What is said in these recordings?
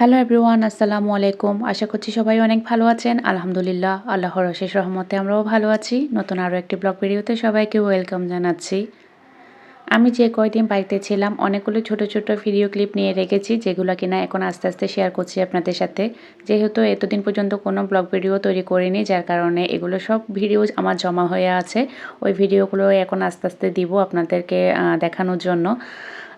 Hello everyone আসসালামু আলাইকুম আশা করছি সবাই অনেক ভালো আছেন। আলহামদুলিল্লাহ, আল্লাহর অশেষ রহমতে আমরাও ভালো আছি। নতুন আরও একটি ব্লগ ভিডিওতে সবাইকে ওয়েলকাম জানাচ্ছি। আমি যে কয়দিন বাড়িতে ছিলাম, অনেকগুলো ছোট ছোট ভিডিও ক্লিপ নিয়ে রেখেছি, যেগুলো কিনা এখন আস্তে আস্তে শেয়ার করছি আপনাদের সাথে। যেহেতু এতদিন পর্যন্ত কোনো ব্লগ ভিডিও তৈরি করিনি, যার কারণে এগুলো সব ভিডিও আমার জমা হয়ে আছে। ওই ভিডিওগুলো এখন আস্তে আস্তে দিব আপনাদেরকে দেখানোর জন্য।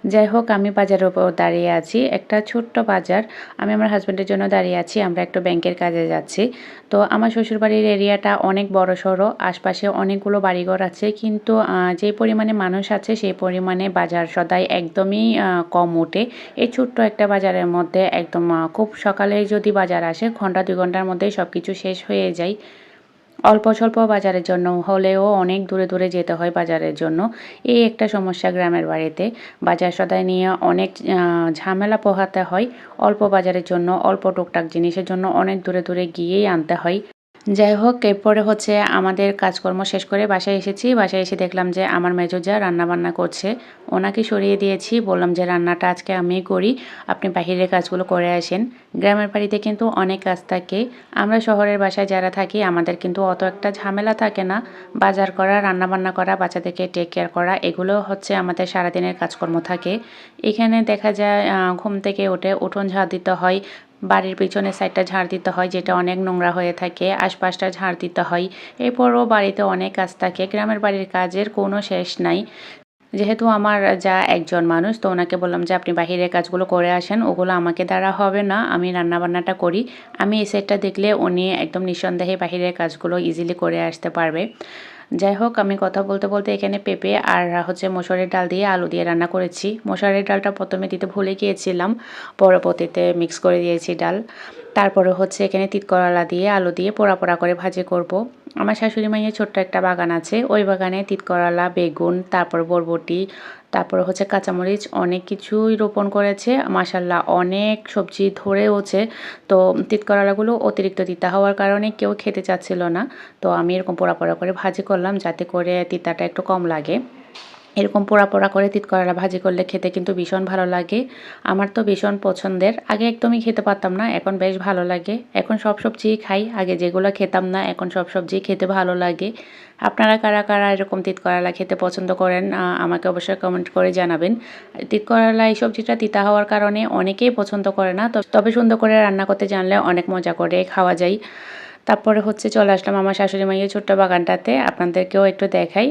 যাই হোক, আমি বাজারের উপর দাঁড়িয়ে আছি। একটা ছোট্ট বাজার। আমি আমার হাজব্যান্ডের জন্য দাঁড়িয়ে আছি। আমরা একটা ব্যাংকের কাজে যাচ্ছি। তো আমার শ্বশুরবাড়ির এরিয়াটা অনেক বড় সড়ো। আশপাশে অনেকগুলো বাড়িঘর আছে। কিন্তু যে পরিমাণে মানুষ আছে, সেই পরিমাণে বাজার সদাই একদমই কম ওঠে। এই ছোট্ট একটা বাজারের মধ্যে একদম খুব সকালে যদি বাজার আসে, ঘণ্টা দুই ঘণ্টার মধ্যেই সব কিছু শেষ হয়ে যায়। অল্প স্বল্প বাজারের জন্য হলেও অনেক দূরে দূরে যেতে হয় বাজারের জন্য। এই একটা সমস্যা গ্রামের বাড়িতে। বাজার সদায় নিয়ে অনেক ঝামেলা পোহাতে হয়। অল্প বাজারের জন্য, অল্প টুকটাক জিনিসের জন্য অনেক দূরে দূরে গিয়েই আনতে হয়। যাই হোক, এরপরে হচ্ছে আমাদের কাজকর্ম শেষ করে বাসায় এসেছি। বাসায় এসে দেখলাম যে আমার মেজোজা রান্না বান্না করছে, ওনাকে সরিয়ে দিয়েছি। বললাম যে, রান্নাটা আজকে আমি করি, আপনি বাহিরের কাজগুলো করে আসেন। গ্রামের বাড়িতে কিন্তু অনেক কাজ থাকে। আমরা শহরের বাসায় যারা থাকি, আমাদের কিন্তু অত একটা ঝামেলা থাকে না। বাজার করা, রান্নাবান্না করা, বাচ্চাদেরকে টেক কেয়ার করা, এগুলো হচ্ছে আমাদের সারাদিনের কাজকর্ম থাকে। এখানে দেখা যায় ঘুম থেকে উঠে উঠোন ঝাড় দিতে হয় বাড়ির পিছনের সাইডটা ঝাড় দিতে হয়, যেটা অনেক নোংরা হয়ে থাকে, আশপাশটা ঝাড় দিতে হয়। এরপরও বাড়িতে অনেক কাজ থাকে, গ্রামের বাড়ির কাজের কোনো শেষ নাই। যেহেতু আমার যা একজন মানুষ, তো ওনাকে বললাম যে, আপনি বাহিরের কাজগুলো করে আসেন, ওগুলো আমাকে দ্বারা হবে না, আমি রান্নাবান্নাটা করি। আমি এই সেটটা দেখলে উনি একদম নিঃসন্দেহে বাহিরের কাজগুলো ইজিলি করে আসতে পারবে। যাই হোক আমি কথা বলতে বলতে এখানে পেঁপে আর হচ্ছে মশারের ডাল দিয়ে আলু দিয়ে রান্না করেছি মশারের ডালটা প্রথমে দিতে ভুলে গিয়েছিলাম, পরবর্তীতে মিক্স করে দিয়েছি ডাল তারপরে হচ্ছে এখানে তিতকরলা দিয়ে আলু দিয়ে পোড়া পোড়া করে ভাজি করব। আমার শাশুড়ি মাইয়ের ছোট্ট একটা বাগান আছে। ওই বাগানে তিতকরলা, বেগুন, তারপর বরবটি, তারপর হচ্ছে কাঁচামরিচ অনেক কিছুই রোপণ করেছে। মাসাল্লাহ অনেক সবজি ধরেওছে তো তিতকরলাগুলো অতিরিক্ত তিতা হওয়ার কারণে কেউ খেতে চাচ্ছিল না। তো আমি এরকম পোড়া পোড়া করে ভাজি করলাম যাতে করে তিতাটা একটু কম লাগে। এরকম পোড়া পোড়া করে তিত করলা ভাজি করলে খেতে কিন্তু ভীষণ ভালো লাগে। আমার তো ভীষণ পছন্দের। আগে একদমই খেতে পারতাম না, এখন বেশ ভালো লাগে। এখন সব সবজিই খাই, আগে যেগুলো খেতাম না, এখন সব সবজি খেতে ভালো লাগে। আপনারা কারা কারা এরকম তিত করলা খেতে পছন্দ করেন আমাকে অবশ্যই কমেন্ট করে জানাবেন। তিত করলা এই সবজিটা তিতা হওয়ার কারণে অনেকেই পছন্দ করে না তবে সুন্দর করে রান্না করতে জানলে অনেক মজা করে খাওয়া যায়। তারপরে হচ্ছে চলে আসলাম আমার শাশুড়ি মাইয়ের ছোট্ট বাগানটাতে। আপনাদেরকেও একটু দেখাই।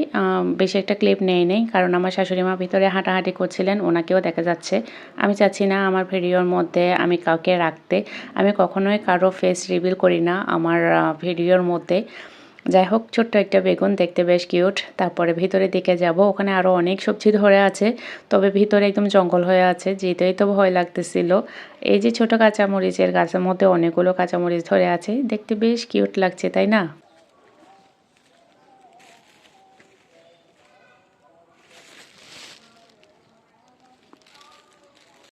বেশি একটা ক্লিপ নেই নেই, কারণ আমার শাশুড়ি মা ভিতরে হাঁটাহাঁটি করছিলেন, ওনাকেও দেখা যাচ্ছে। আমি চাচ্ছি না আমার ভিডিওর মধ্যে আমি কাউকে রাখতে। আমি কখনোই কারও ফেস রিভিল করি না, আমার ভিডিওর মধ্যে। যাই হোক ছোট্ট একটা বেগুন দেখতে বেশ কিউট। তারপরে ভিতরের দিকে যাব। ওখানে আরও অনেক সবজি ধরে আছে, তবে ভিতরে একদম জঙ্গল হয়ে আছে, যেতেই তো ভয় লাগতেছিল। এই যে ছোট কাঁচামরিচের গাছের মধ্যে অনেকগুলো কাঁচামরিচ ধরে আছে, দেখতে বেশ কিউট লাগছে, তাই না?